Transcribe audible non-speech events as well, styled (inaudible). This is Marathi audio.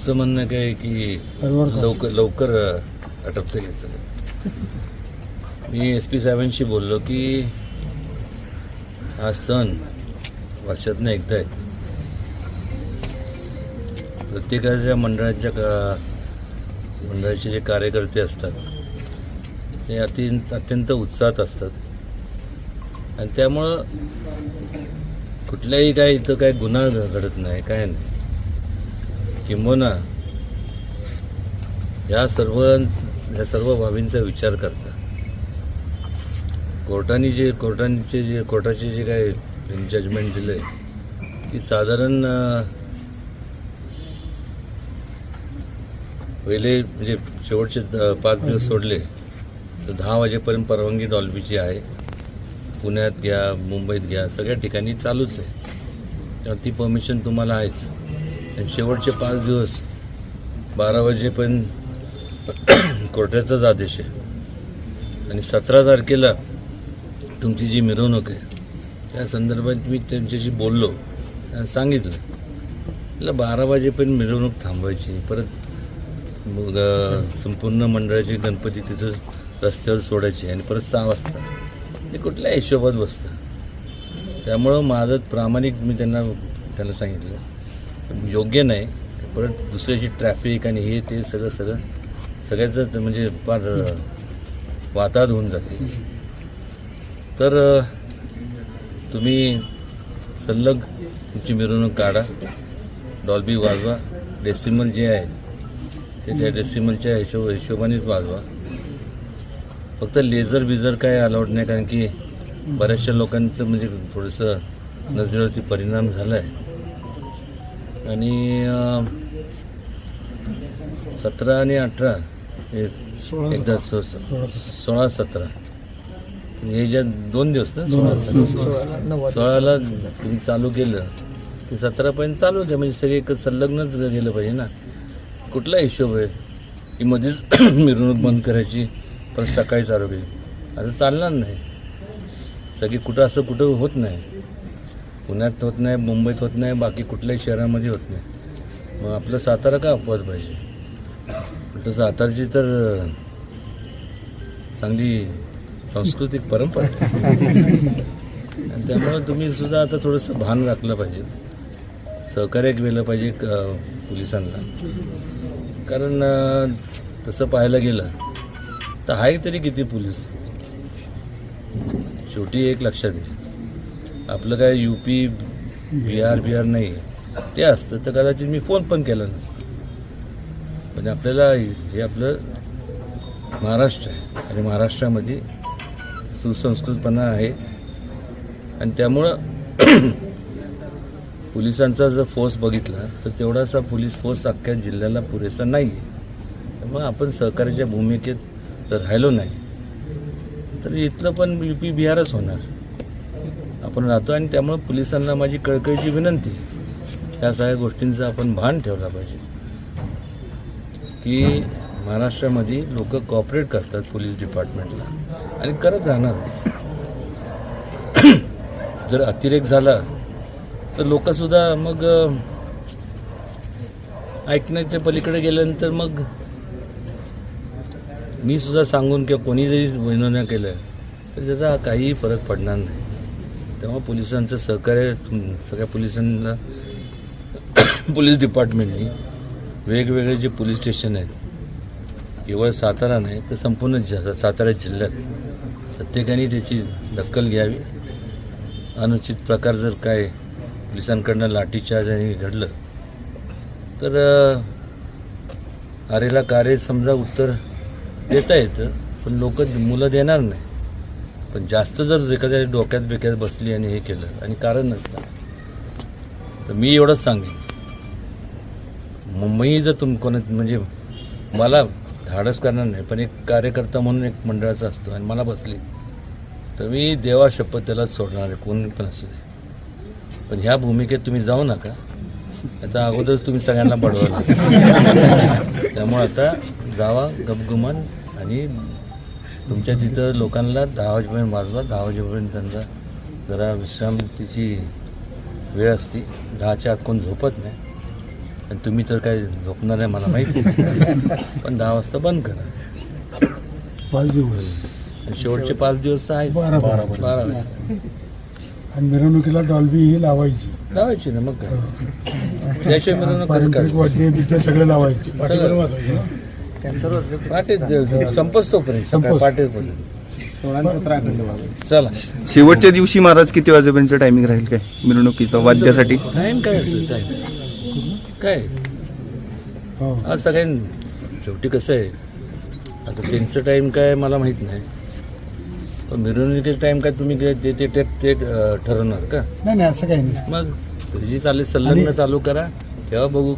तुमचं म्हणणं काय की लवकर लवकर आटपतं हे सगळं? (laughs) मी एस पी साहेबांशी बोललो की हा सण वर्षातनं एकदा आहे. प्रत्येकाच्या मंडळाच्या का मंडळाचे जे कार्यकर्ते असतात ते अति अत्यंत उत्साहात असतात. आणि त्यामुळं कुठल्याही काय इथं काय गुन्हा घडत नाही काय नाही. किंबहुना या सर्व या सर्व बाबींचा विचार करता. कोर्टाने जे कोर्टांचे जे कोर्टाचे जे काय जजमेंट दिलं आहे की साधारण पहिले म्हणजे शेवटचे पाच दिवस सोडले तर दहा वाजेपर्यंत परवानगी डॉल्बीची आहे. पुण्यात घ्या मुंबईत घ्या सगळ्या ठिकाणी चालूच आहे. तर ती परमिशन तुम्हाला आहेच. आणि शेवटचे पाच दिवस बारा वाजेपर्यंत (clears throat) कोर्टाचाच आदेश आहे. आणि सतरा तारखेला तुमची जी मिरवणूक आहे त्या संदर्भात मी त्यांच्याशी बोललो सांगितलं. त्याला बारा वाजेपर्यंत मिरवणूक थांबवायची. परत मग संपूर्ण मंडळाची गणपती तिथं रस्त्यावर सोडायची आणि परत सहा वाजता. ते कुठल्या हिशोबात बसतं. त्यामुळं माझं प्रामाणिक मी त्यांना त्यांना सांगितलं. योग्य नाही परत दुसऱ्याची ट्रॅफिक आणि हे ते सगळं सगळं सगळ्याच म्हणजे फार वातात होऊन जाते. तर तुम्ही सल्लग तुमची मिरवणूक काढा डॉल्बी वाजवा डेसिमल जे आहे ते त्या डेसिमलच्या हिशोब हिशोबानेच वाजवा. फक्त लेझर बिझर काय अलाउड नाही कारण की बऱ्याचशा लोकांचं म्हणजे थोडंसं नजरेवरती परिणाम झाला आहे आणि सतरा आणि अठरा हे एकदा सोळा सतरा. हे ज्या दोन दिवस ना सोळा सतरा. सोळाला तुम्ही चालू केलं. की सतरापर्यंत चालू द्या म्हणजे सगळे एक संलग्नच गेलं पाहिजे ना. कुठला हिशोब आहे? की मध्येच (clears throat) मिरवणूक बंद करायची पण सकाळी चालू केली असं चालणार नाही. सगळी कुठं असं कुठं होत नाही. पुण्यात होत नाही मुंबईत होत नाही बाकी कुठल्याही शहरामध्ये होत नाही. मग आपलं सातारा का अपवाद पाहिजे? तर सातारची तर चांगली सांस्कृतिक परंपरा आणि त्यामुळे तुम्ही सुद्धा आता थोडंसं भान राखलं पाहिजे. सहकार्य केलं पाहिजे पोलिसांना. कारण तसं पाहायला गेलं तर आहे तरी किती पोलीस? शेवटी एक लक्षात येईल. आपलं काय यू पी बिहार बिहार नाही. ते असतं. तर कदाचित मी फोन पण केला नसतो. म्हणजे आपल्याला हे आपलं महाराष्ट्र आहे. आणि महाराष्ट्रामध्ये सुसंस्कृतपणा आहे. आणि त्यामुळं (clears throat) पोलिसांचा जर फोर्स बघितला तर तेवढासा पोलीस फोर्स अख्ख्या जिल्ह्याला पुरेसा नाही आहे मग आपण सहकार्याच्या भूमिकेत राहिलो नाही. तर इथलं पण यू पी बिहारच होणार. आपण राहतो आणि त्यामुळं पोलिसांना माझी कळकळीची विनंती आहे. या सगळ्या गोष्टींचं आपण भान ठेवला पाहिजे. की महाराष्ट्रामध्ये लोक कॉपरेट करतात पोलीस डिपार्टमेंटला आणि करत राहणारच जर अतिरेक झाला तर लोकसुद्धा मग ऐकण्याच्या पलीकडे गेल्यानंतर मग मी सुद्धा सांगून किंवा कोणी जरी विनवण्या केलं तर त्याचा काहीही फरक पडणार नाही. तेव्हा पोलिसांचं सहकार्य तुम- सगळ्या पोलिसांना (coughs) पोलीस डिपार्टमेंटनी वेगवेगळे जे पोलीस स्टेशन आहेत केवळ सातारा नाही तर संपूर्ण ज सातारा जिल्ह्यात प्रत्येकाने त्याची दखल घ्यावी. अनुचित प्रकार जर काय पोलिसांकडनं लाठीचार्ज आणि घडलं तर आरेला कार्य समजा उत्तर देता येतं पण लोक मुलं देणार नाही. पण जास्त जर एखाद्या डोक्यात बिक्यात बसली आणि हे केलं आणि कारण नसतं. तर मी एवढंच सांगेन. मुंबई जर तुम कोणा म्हणजे मला धाडस करणार नाही पण एक कार्यकर्ता म्हणून एक मंडळाचा असतो आणि मला बसली तर मी देवा शपथ त्यालाच सोडणार आहे कोण पण असू दे. पण ह्या भूमिकेत तुम्ही जाऊ नका. आता अगोदरच तुम्ही सगळ्यांना बडवलं. त्यामुळे आता जावा गपगुमान आणि तुमच्या तिथं लोकांना दहा वाजेपर्यंत वाजवा दहा वाजेपर्यंत त्यांचा जरा विश्रांतीची वेळ असते. दहाच्या आत कोण झोपत नाही. आणि तुम्ही तर काय झोपणार आहे मला माहिती. पण दहा वाजता बंद करा. पाच दिवस. आणि शेवटचे पाच दिवस तर आहेच. बारा बारा. बारा आणि मिरवणुकीला डॉल्बी ही लावायची. लावायची ना मग काय? त्याशिवाय मिरवणूक कसं पारंपरिक काय वाद्य बिद्य सगळे. लावायचे संपच तोपर्यंत सकाळी चला. शेवटच्या दिवशी महाराज किती वाजेपर्यंत टायमिंग राहील काय? मिरवणुकीचं वाद्यासाठी? टाईम काय असतं? टाईम काय? हो. आज शेवटी कसं आहे? आता त्यांचं टाईम काय मला माहीत नाही. पण मिरवणुकीचं टाईम काय तुम्ही ते ते ते ठरवणार का? नाही नाही असं काही नाही. मग तुझी चालेल संलग्न चालू करा. तेव्हा बघू